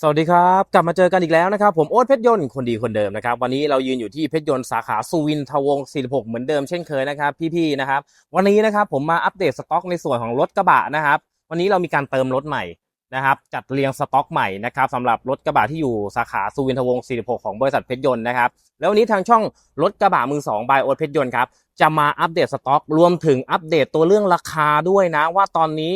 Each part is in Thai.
สวัสดีครับ กลับมาเจอกันอีกแล้วนะครับผมโอ๊ตเพชรยนต์คนดีคนเดิมนะครับวันนี้เรายืนอยู่ที่เพชรยนต์สาขาสุวินทวงศ์46 เหมือนเดิมเช่นเคยนะครับพี่ๆนะครับวันนี้นะครับผมมาอัปเดตสต็อกในส่วนของรถกระบะนะครับวันนี้เรามีการเติมรถใหม่นะครับจัดเรียงสต็อกใหม่นะครับสำหรับรถกระบะที่อยู่สาขาสุวินทวงศ์46 ของบริษัทเพชรยนต์นะครับแล้ววันนี้ทางช่องรถกระบะมือ2บายโอ๊ตเพชรยนต์ครับจะมาอัปเดตสต็อก รวมถึงอัปเดตตัวเรื่องราคาด้วยนะว่าตอนนี้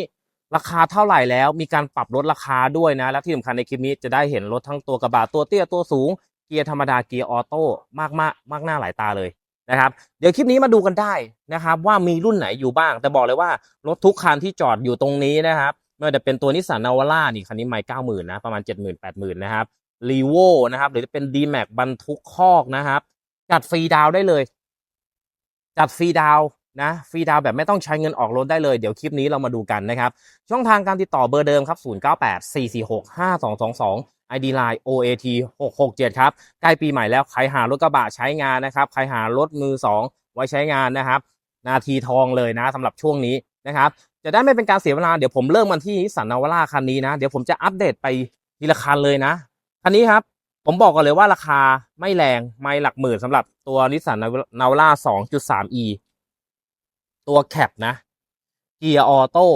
ราคาเท่าไหร่แล้วมีการปรับลดราคาด้วยนะ และที่สำคัญในคลิปนี้จะได้เห็นรถทั้งตัวกระบะตัวเตี้ยตัวสูง เกียร์ธรรมดาเกียร์ออโต้มากมากมากหน้าหลายตาเลยนะครับ เดี๋ยวคลิปนี้มาดูกันได้นะครับว่ามีรุ่นไหนอยู่บ้าง แต่บอกเลยว่ารถทุกคันที่จอดอยู่ตรงนี้นะครับไม่ว่าจะเป็นตัวนิสสันนาวาร่านี่คันนี้ไม่เก้าหมื่นนะประมาณเจ็ดหมื่นแปดหมื่นนะครับรีโวนะครับหรือจะเป็น d m a x บรรทุกคอกนะครับ จัดฟรีดาวได้เลย จัดฟรีดาว นะฟรีดาวแบบไม่ต้องใช้เงินออกรถได้เลยเดี๋ยวคลิปนี้เรามาดูกันนะครับ ช่องทางการติดต่อเบอร์เดิมครับ 0984465222 ID Line OAT 667 ครับ ใกล้ปีใหม่แล้วใครหารถกระบะใช้งานนะครับใครหารถมือ 2 ไว้ใช้งานนะครับ นาทีทองเลยนะสำหรับช่วงนี้นะครับ จะได้ไม่เป็นการเสียเวลาเดี๋ยวผมเริ่มมันที่นิสสันนาวาร่าคันนี้นะ เดี๋ยวผมจะอัปเดตไปทีละคันเลยนะคันนี้ครับผมบอกก่อนเลยว่าราคาไม่แรงไม่หลักหมื่นสำหรับตัวนิสสันนาวาร่า 2.3e ตัวแคปนะ เกียร์ออโต้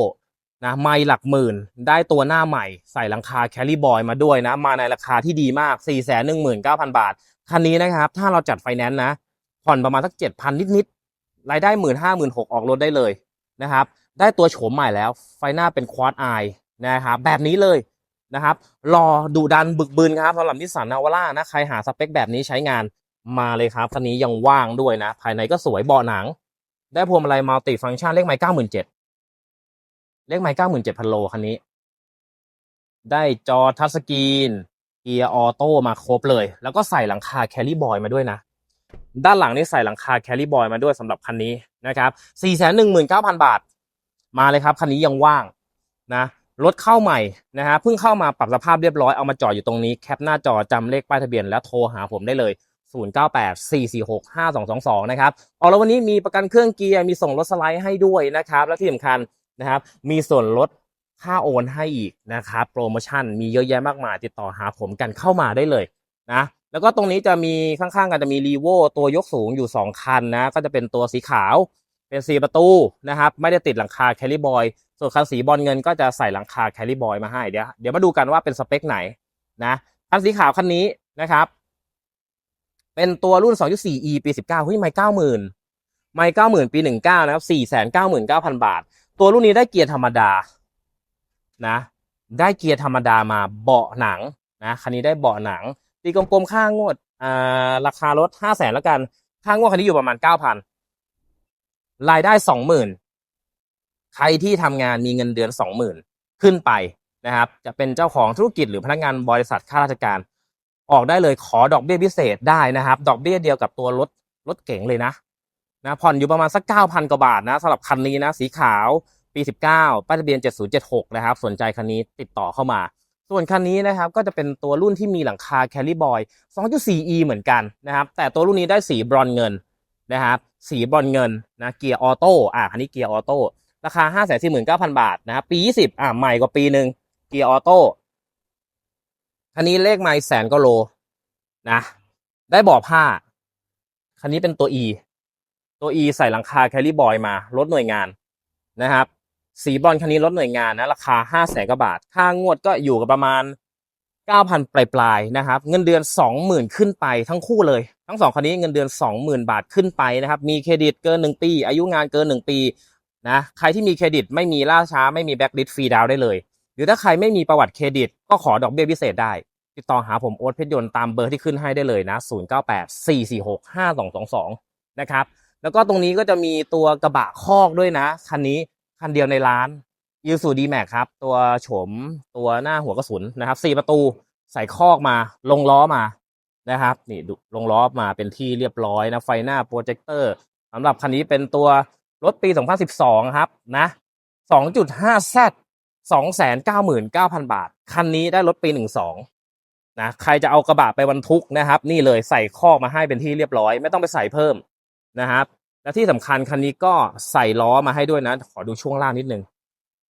นะไม่หลักหมื่น ได้ตัวหน้าใหม่ ใส่หลังคาแคลรี่บอยมาด้วยนะ มาในราคาที่ดีมาก 4 1 9 0 0 0 บาท คันนี้นะครับ ถ้าเราจัดไฟแนนซ์นะ ผ่อนประมาณสัก 7,000 นิดๆ รายได้ 1 5 0 0 0 0ออกรถได้เลยนะครับ ได้ตัวโฉมใหม่แล้ว ไฟหน้าเป็นควอดไอนะครับ แบบนี้เลยนะครับ รอดูดันบึกบึนครับสำหรับนิสสันนาวาร่านะ ใครหาสเปคแบบนี้ใช้งานมาเลยครับ คันนี้ยังว่างด้วยนะ ภายในก็สวยเบาะหนัง ได้พวงมาลัยมัลติฟังก์ชันเลขไม้เก้าหมื่นเจ็ดเลขไม้เก้าหมื่นเจ็ดพันโลคันนี้ ได้จอทัชสกรีน เกียร์ออโต้มาครบเลย แล้วก็ใส่หลังคาแคลรี่บอยมาด้วยนะ ด้านหลังนี่ใส่หลังคาแคลรี่บอยมาด้วยสำหรับคันนี้นะครับสี่แสนหนึ่งหมื่นเก้าพันบาท มาเลยครับ คันนี้ยังว่างนะรถเข้าใหม่นะฮะเพิ่งเข้ามาปรับสภาพเรียบร้อยเอามาจอดอยู่ตรงนี้แคปหน้าจอจำเลขป้ายทะเบียนแล้วโทรหาผมได้เลย 0984465222 นะครับออกแล้ววันนี้มีประกันเครื่องเกียร์มีส่งรถสไลด์ให้ด้วยนะครับ และที่สำคัญนะครับมีส่วนลดค่าโอนให้อีกนะครับโปรโมชั่นมีเยอะแยะมากมายติดต่อหาผมกันเข้ามาได้เลยนะแล้วก็ตรงนี้จะมีข้างๆกันจะมีรีโวตัวยกสูงอยู่ 2 คันนะก็จะเป็นตัวสีขาวเป็นสีประตูนะครับไม่ได้ติดหลังคาแคลิบอยส่วนคันสีบอลเงินก็จะใส่หลังคาแคลิบอยมาให้เดี๋ยวเดี๋ยวมาดูกันว่าเป็นสเปคไหนนะคันสีขาวคันนี้นะครับ เป็นตัวรุ่น 2.4e ปี 19เฮ้ยไม่90,000 ไม่90,000 ปี 19 นะครับ 499,000 บาท ตัวรุ่นนี้ได้เกียร์ธรรมดานะได้เกียร์ธรรมดามาเบาะหนังนะคันนี้ได้เบาะหนัง ตีกลมๆค่างวดอ่าราคารถ 500,000แล้วกัน ค่างวดคันนี้อยู่ประมาณ 9,000 รายได้ 20,000 ใครที่ทำงานมีเงินเดือน 20,000 ขึ้นไปนะครับ จะเป็นเจ้าของธุรกิจหรือพนักงานบริษัทข้าราชการ ออกได้เลยขอดอกเบี้ยพิเศษได้นะครับ ดอกเบี้ยเดียวกับตัวรถรถเก๋งเลยนะนะผ่อนอยู่ประมาณสัก9,000กว่าบาทนะสำหรับคันนี้นะสีขาวปี19ป้ายทะเบียน7076นะครับ สนใจคันนี้ติดต่อเข้ามา ส่วนคันนี้นะครับก็จะเป็นตัวรุ่นที่มีหลังคาแคลรี่บอย 2.4e เหมือนกันนะครับ แต่ตัวรุ่นนี้ได้สีบรอนเงินนะครับสีบรอนเงินนะเกียร์ออโต้อะคันนี้เกียร์ออโต้ราคา549,000บาทนะครับปี20อะใหม่กว่าปีหนึ่งเกียร์ออโต้ คันนี้เลขไม่แสนก็โลนะ ได้บาะผ้า คันนี้เป็นตัว E ตัว E ใส่หลังคาแคลรี่บอยมาลดหน่วยงานนะครับ สีบอลคันนี้ลดหน่วยงานนะ ราคาห้าแสนกว่าบาท ค่างวดก็อยู่กับประมาณเก้าพันปลายๆนะครับ เงินเดือนสองหมื่นขึ้นไปทั้งคู่เลย ทั้งสองคันนี้เงินเดือนสองหมื่นบาทขึ้นไปนะครับ มีเครดิตเกินหนึ่งปี อายุงานเกินหนึ่งปีนะ ใครที่มีเครดิตไม่มีล่าช้าไม่มีแบ็กลิสฟรีดาวได้เลย หรือถ้าใครไม่มีประวัติเครดิต ก็ขอดอกเบี้ยพิเศษได้ ติดต่อหาผมโอ๊ตเพชรยนต์ตามเบอร์ที่ขึ้นให้ได้เลยนะ 0984465222 นะครับ แล้วก็ตรงนี้ก็จะมีตัวกระบะคอกด้วยนะ คันนี้คันเดียวในร้านยูสูดีแม็กครับ ตัวโฉมตัวหน้าหัวกระสุนนะครับสี่ประตูใส่คอกมาลงล้อมานะครับ นี่ลงล้อมาเป็นที่เรียบร้อยนะไฟหน้าโปรเจคเตอร์สำหรับคันนี้เป็นตัวรถปี 2012 ครับนะ 2.5Z 299,000 บาท คันนี้ได้รถปี 12 นะใครจะเอากระบะไปบรรทุกนะครับ นี่เลยใส่คอกมาให้เป็นที่เรียบร้อย ไม่ต้องไปใส่เพิ่มนะครับ และที่สำคัญคันนี้ก็ใส่ล้อมาให้ด้วยนะ ขอดูช่วงล่างนิดนึง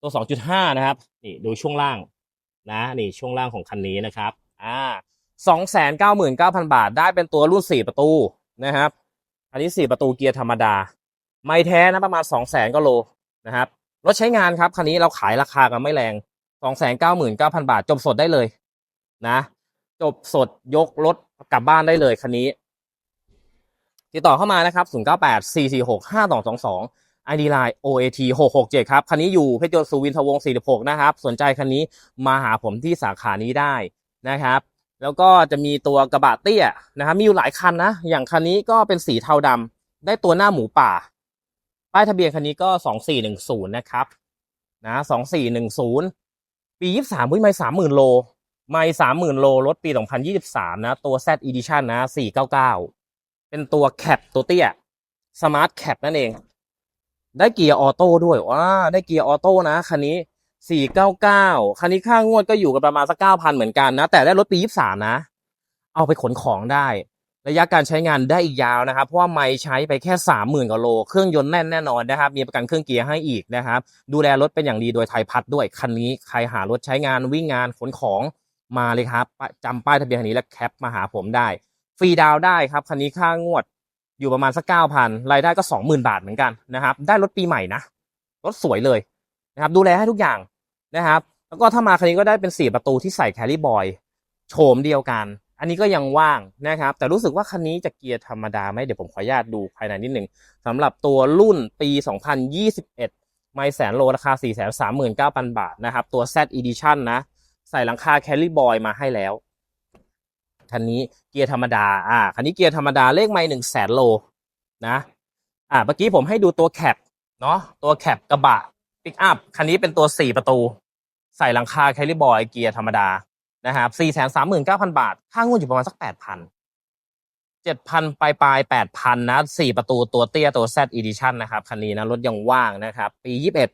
ตัว 2.5 นะครับ นี่ดูช่วงล่างนะ นี่ช่วงล่างของคันนี้นะครับอ่าสองแสนเก้าหมื่นเก้าพันบาทได้เป็นตัวรุ่นสี่ประตูนะครับ อันนี้สี่ประตูเกียร์ธรรมดา ไม่แท้นะประมาณสองแสนก็โลนะครับรถใช้งานครับคันนี้เราขายราคากันไม่แรงสองแสนเก้าหมื่นเก้าพันบาทจบสดได้เลยนะ จบสดยกรถกลับบ้านได้เลยคันนี้ ติดต่อเข้ามานะครับ 0 9 8 4 4 6 5 2 2 2 ID Line OAT 667 ครับ คันนี้อยู่เพชรยนต์สุวินทวงศ์46 นะครับ สนใจคันนี้มาหาผมที่สาขานี้ได้นะครับ แล้วก็จะมีตัวกระบะเตี้ยนะครับ มีอยู่หลายคันนะ อย่างคันนี้ก็เป็นสีเทาดำได้ตัวหน้าหมูป่า ป้ายทะเบียนคันนี้ก็ 2410 นะครับ นะ 2410 ปี 23วิ่งไม่30,000 โล ไม่30,000โลรถปี 2023 นะ ตัว Z Edition นะ 499 เป็นตัวแคปตัวเตี้ยสมาร์ทแคปนั่นเอง ได้เกียร์ออโต้ด้วยว้าได้เกียร์ออโต้นะ คันนี้ 499 คันนี้ค่างวดก็อยู่กันประมาณสัก 9,000 เหมือนกันนะ แต่ได้รถปี 23 นะ เอาไปขนของได้ ระยะการใช้งานได้อีกยาวนะครับ เพราะว่าไม่ใช้ไปแค่ 30,000กว่าโล เครื่องยนต์แน่นแน่นอนนะครับ มีประกันเครื่องเกียร์ให้อีกนะครับ ดูแลรถเป็นอย่างดีโดยไทยพัฒน์ด้วย คันนี้ใครหารถใช้งานวิ่งงานขนของ มาเลยครับป้ายจำป้ายทะเบียนคันนี้แล้วแคปมาหาผมได้ ฟรีดาวได้ครับคันนี้ค่างวดอยู่ประมาณสักเก้าพันรายได้ก็สองหมื่นบาทเหมือนกันนะครับ ได้รถปีใหม่นะรถสวยเลยนะครับดูแลให้ทุกอย่างนะครับ แล้วก็ถ้ามาคันนี้ก็ได้เป็นสี่ประตูที่ใส่แคลรี่บอยโฉมเดียวกัน อันนี้ก็ยังว่างนะครับ แต่รู้สึกว่าคันนี้จะเกียร์ธรรมดาไหมเดี๋ยวผมขออนุญาตดูภายในนิดหนึ่งสำหรับตัวรุ่นปี 2021 ไม่แสนโลราคา 439,000 บาทนะครับ ตัว Z Edition นะ ใส่หลังคาแคลริบอยมาให้แล้ว คันนี้เกียร์ธรรมดา อ่า คันนี้เกียร์ธรรมดาเลขไม่หนึ่งแสนโลนะ อ่า เมื่อกี้ผมให้ดูตัวแคปเนาะ ตัวแคปกระบะปิกอัพ คันนี้เป็นตัวสี่ประตู ใส่หลังคาแคลิบอยเกียร์ธรรมดา นะครับสี่แสนสามหมื่นเก้าพันบาท ค่างวดอยู่ประมาณสักแปดพันเจ็ดพันปลายปลายแปดพันนะสี่ประตูตัวเตี้ยตัว Z Edition นะครับ คันนี้นะ รถยังว่างนะครับ ปียี่สิบเอ็ด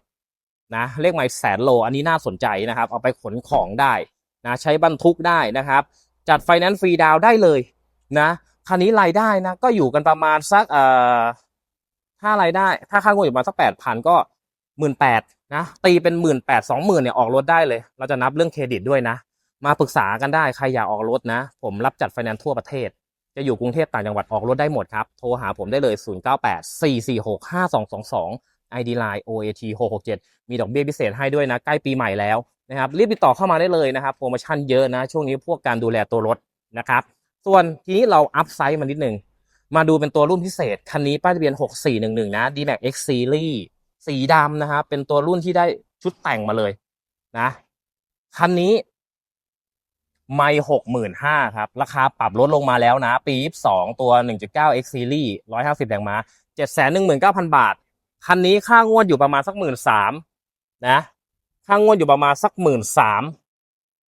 นะเลขไม่แสนโล อันนี้น่าสนใจนะครับ เอาไปขนของได้นะใช้บรรทุกได้นะครับ จัดไฟแนนซ์ฟรีดาวได้เลยนะคันนี้รายได้นะก็อยู่กันประมาณสักเอ่อถ้ารายได้ ถ้าค่างวดอยู่ประมาณสักแปดพันก็หมื่นแปดนะตีเป็นหมื่นแปดสองหมื่นเนี่ยออกรถได้เลย เราจะนับเรื่องเครดิตด้วยนะ มาปรึกษากันได้ใครอยากออกรถนะ ผมรับจัดไฟแนนซ์ทั่วประเทศ จะอยู่กรุงเทพต่างจังหวัดออกรถได้หมดครับ โทรหาผมได้เลย 0 9 8 4 4 6 5 2 2 2 ID Line OAT 667 มีดอกเบี้ยพิเศษให้ด้วยนะ ใกล้ปีใหม่แล้วนะครับ รีบติดต่อเข้ามาได้เลยนะครับ โปรโมชั่นเยอะนะ ช่วงนี้พวกการดูแลตัวรถนะครับ ส่วนทีนี้เราอัพไซส์มานิดนึงมาดูเป็นตัวรุ่นพิเศษ คันนี้ป้ายทะเบียน 6411 นะ D-Max X Series สีดำนะครับ เป็นตัวรุ่นที่ได้ชุดแต่งมาเลยนะ คันนี้ไม่หกหมื่นห้าครับ ราคาปรับลดลงมาแล้วนะ ปีสองตัว 1.9 X Series 150แรงม้า719,000 บาท คันนี้ค่างวดอยู่ประมาณสักหมื่นสามนะค่างวดอยู่ประมาณสักหมื่นสาม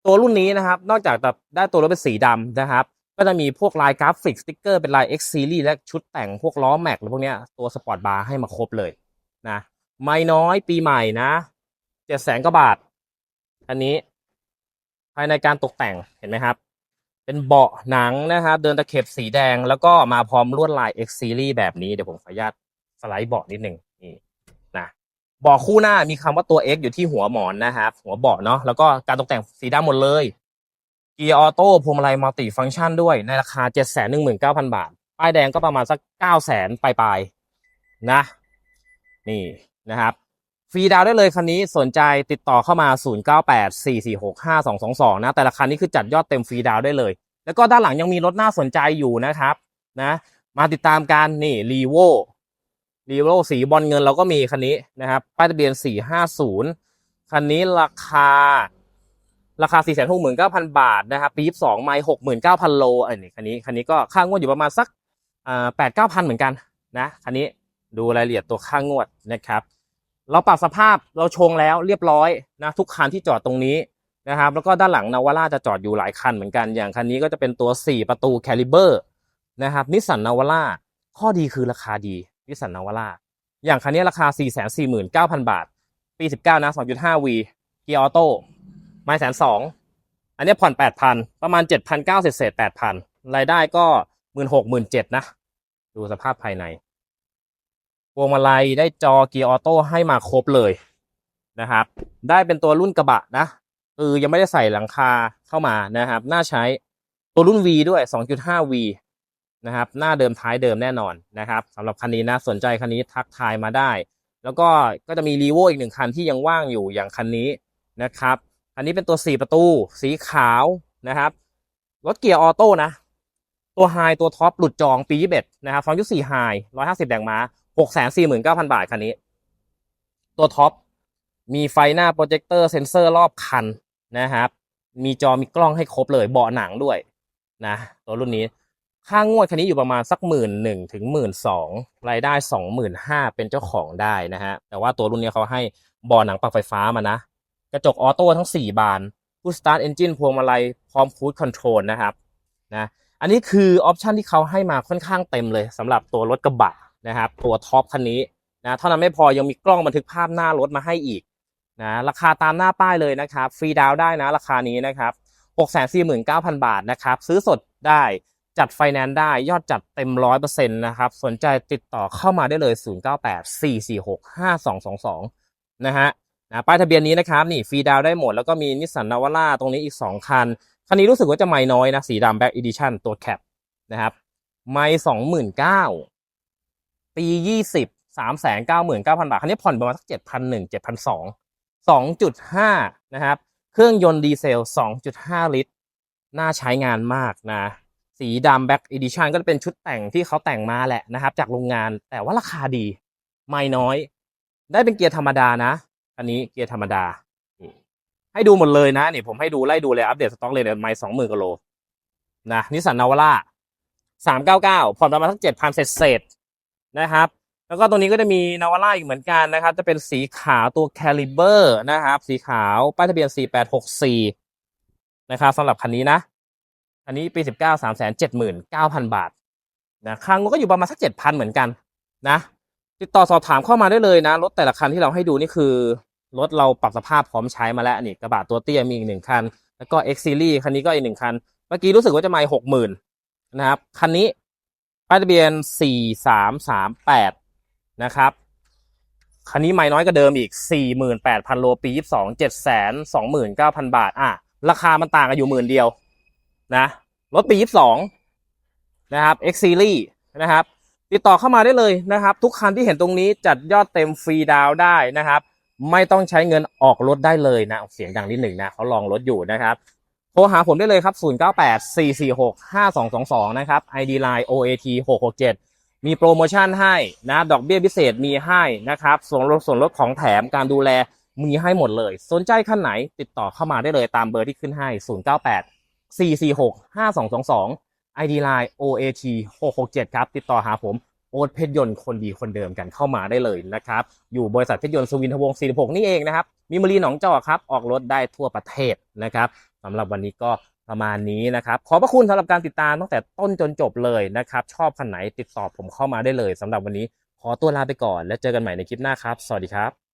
ตัวรุ่นนี้นะครับ นอกจากจะได้ตัวรถเป็นสีดำนะครับ ก็จะมีพวกลายกราฟิกสติ๊กเกอร์เป็นลาย X Series และชุดแต่งพวกล้อแม็กหรือพวกเนี้ยตัวสปอร์ตบาร์ให้มาครบเลยนะไม่น้อยปีใหม่นะเจ็ดแสนกว่าบาท อันนี้ภายในการตกแต่งเห็นไหมครับ เป็นเบาะหนังนะครับ เดินตะเข็บสีแดงแล้วก็มาพร้อมลวดลาย X Series แบบนี้เดี๋ยวผมขออนุญาตสไลด์เบาะนิดหนึ่ง บาะคู่หน้ามีคำว่าตัว X อยู่ที่หัวหมอนนะครับหัวเบาะเนาะแล้วก็การตกแต่งสีดำหมดเลยเกียร์ออโต้พวงมาลัยมัลติฟังก์ชันด้วยในราคา 719,000 บาท ป้ายแดงก็ประมาณสัก900,000ปลายๆนะ นี่นะครับ ฟรีดาวได้เลยคันนี้สนใจติดต่อเข้ามา 0984465222 นะ แต่ละคันนี้คือจัดยอดเต็มฟรีดาวได้เลย แล้วก็ด้านหลังยังมีรถน่าสนใจอยู่นะครับนะ มาติดตามกันนี่รีโว รีโวสีบอลเงินเราก็มีคันนี้นะครับ ป้ายทะเบียน 450 คันนี้ราคา ราคา 469,000 บาทนะครับ ปี 22 ไมล์69,000 โลอันนี้คันนี้คันนี้ก็ค่างวดอยู่ประมาณสักอ่า8-9,000เหมือนกันนะคันนี้ดูรายละเอียดตัวค่างวดนะครับ เราปรับสภาพเราชงแล้วเรียบร้อยนะทุกคันที่จอดตรงนี้นะครับ แล้วก็ด้านหลังนาวาร่าจะจอดอยู่หลายคันเหมือนกัน อย่างคันนี้ก็จะเป็นตัว 4 ประตูแคลิเบอร์นะครับนิสสันนาวาร่าข้อดีคือราคาดี นิสสันนาวาร่าอย่างคันนี้ราคา 449,000 บาท ปี 19 นะ 2.5 V เกียร์ออโต้ไม่แสนสองอันนี้ผ่อน 8,000 ประมาณ 7,900เศษเศษ8,000 รายได้ก็ 16,000 17,000นะ ดูสภาพภายในพวงมาลัยได้จอเกียร์ออโต้ให้มาครบเลยนะครับ ได้เป็นตัวรุ่นกระบะนะคือยังไม่ได้ใส่หลังคาเข้ามานะครับ น่าใช้ตัวรุ่น V ด้วย 2.5V นะครับ หน้าเดิมท้ายเดิมแน่นอนนะครับสำหรับคันนี้นะสนใจคันนี้ทักทายมาได้ แล้วก็ก็จะมีรีโวอีกหนึ่งคันที่ยังว่างอยู่อย่างคันนี้นะครับอันนี้เป็นตัว4ประตูสีขาวนะครับรถเกียร์ออโต้นะ ตัวไฮตัวท็อปหลุดจองปี21นะครับ2.4ไฮ150แรงม้า649,000บาทคันนี้ ตัวท็อปมีไฟหน้าโปรเจคเตอร์เซ็นเซอร์รอบคันนะครับ มีจอมีกล้องให้ครบเลยเบาะหนังด้วยนะ ตัวรุ่นนี้ ค่างวดคันนี้อยู่ประมาณสักหมื่นหนึ่งถึงหมื่นสองรายได้สองหมื่นห้าเป็นเจ้าของได้นะฮะ แต่ว่าตัวรุ่นนี้เขาให้เบาะหนังปรับไฟฟ้ามานะ กระจกออโต้ทั้ง4บานผู้สตาร์ทเอนจินพวงมาลัยพร้อมคูดคอนโทรลนะครับนะอันนี้คือออปชันที่เขาให้มาค่อนข้างเต็มเลยสำหรับตัวรถกระบะนะครับ ตัวท็อปคันนี้นะเท่านั้นไม่พอยังมีกล้องบันทึกภาพหน้ารถมาให้อีกนะราคาตามหน้าป้ายเลยนะครับ ฟรีดาวน์ได้นะราคานี้นะครับ649,000 บาทนะครับ ซื้อสดได้ จัดไฟแนนซ์ได้ยอดจัดเต็มร้อยเปอร์เซ็นต์นะครับ สนใจติดต่อเข้ามาได้เลย 0984465222 นะฮะนะป้ายทะเบียนนี้นะครับ นี่ฟรีดาวได้หมด แล้วก็มีนิสสันนาวาร่าตรงนี้อีก 2 คัน คันนี้รู้สึกว่าจะไม่น้อยนะ สีดำแบ็กอีดิชั่นตัวแคปนะครับ ไม่สองหมื่นเก้าปียี่สิบสามแสนเก้าหมื่นเก้าพันบาท คันนี้ผ่อนประมาณสักเจ็ดพันหนึ่งเจ็ดพันสองสองจุดห้านะครับ เครื่องยนต์ดีเซลสองจุดห้าลิตร น่าใช้งานมากนะ สีดำแบ็กอีดิชันก็จะเป็นชุดแต่งที่เขาแต่งมาแหละนะครับ จากโรงงานแต่ว่าราคาดี ไม่น้อย ได้เป็นเกียร์ธรรมดานะ อันนี้เกียร์ธรรมดา ให้ดูหมดเลยนะนี่ผมให้ดูไล่ดูเลยอัปเดตสต็อกเลยเนี่ยไม่สองหมื่นกิโลนะนิสสันนาวาร่าสามเก้าเก้าผ่อนประมาณสักเจ็ดพันเศษเศษนะครับแล้วก็ตรงนี้ก็จะมีนาวาร่าอีกเหมือนกันนะครับ จะเป็นสีขาวตัวแคลิเบอร์นะครับ สีขาวป้ายทะเบียน 4864 นะครับสำหรับคันนี้นะ อันนี้ปี19 3 7 9 0 0 0บาทนะครั้งก็อยู่ประมาณสัก7,000เหมือนกันนะติดต่อสอบถามเข้ามาได้เลยนะ รถแต่ละคันที่เราให้ดูนี่คือ รถเราปรับสภาพพร้อมใช้มาแล้วนี่กระบะตัวเตี้ยมีอีกหนึ่งคัน แล้วก็ X Series คันนี้ก็อีกหนึ่งคัน เมื่อกี้รู้สึกว่าจะมาหกหมื่นนะครับ คันนี้ป้ายทะเบียน4338นะครับ คันนี้ไม่น้อยกว่าเดิมอีก48,000โลปี22 729,000บาท อะ ราคามันต่างกันอยู่หมื่นเดียว นะรถปี 22 นะครับ X Series นะครับ ติดต่อเข้ามาได้เลยนะครับ ทุกคันที่เห็นตรงนี้จัดยอดเต็มฟรีดาวได้นะครับ ไม่ต้องใช้เงินออกรถได้เลยนะเสียงดังนิดหนึ่งนะเขาลองรถอยู่นะครับ โทรหาผมได้เลยครับ 0984465222 นะครับ ID Line OAT 667 มีโปรโมชั่นให้นะดอกเบี้ยพิเศษมีให้นะครับส่วนลดส่วนลดของแถมการดูแลมีให้หมดเลย สนใจคันไหนติดต่อเข้ามาได้เลยตามเบอร์ที่ขึ้นให้ 098 446 5222 ID Line OAT 667 ครับ ติดต่อหาผมโอ๊ตเพชรยนต์คนดีคนเดิมกันเข้ามาได้เลยนะครับ อยู่บริษัทเพชรยนต์สุวินทวงศ์46 นี่เองนะครับ มีมารีหนองจอกครับ ออกรถได้ทั่วประเทศนะครับสำหรับวันนี้ก็ประมาณนี้นะครับ ขอบพระคุณสำหรับการติดตามตั้งแต่ต้นจนจบเลยนะครับ ชอบคันไหนติดต่อผมเข้ามาได้เลยสำหรับวันนี้ขอตัวลาไปก่อน แล้วเจอกันใหม่ในคลิปหน้าครับ สวัสดีครับ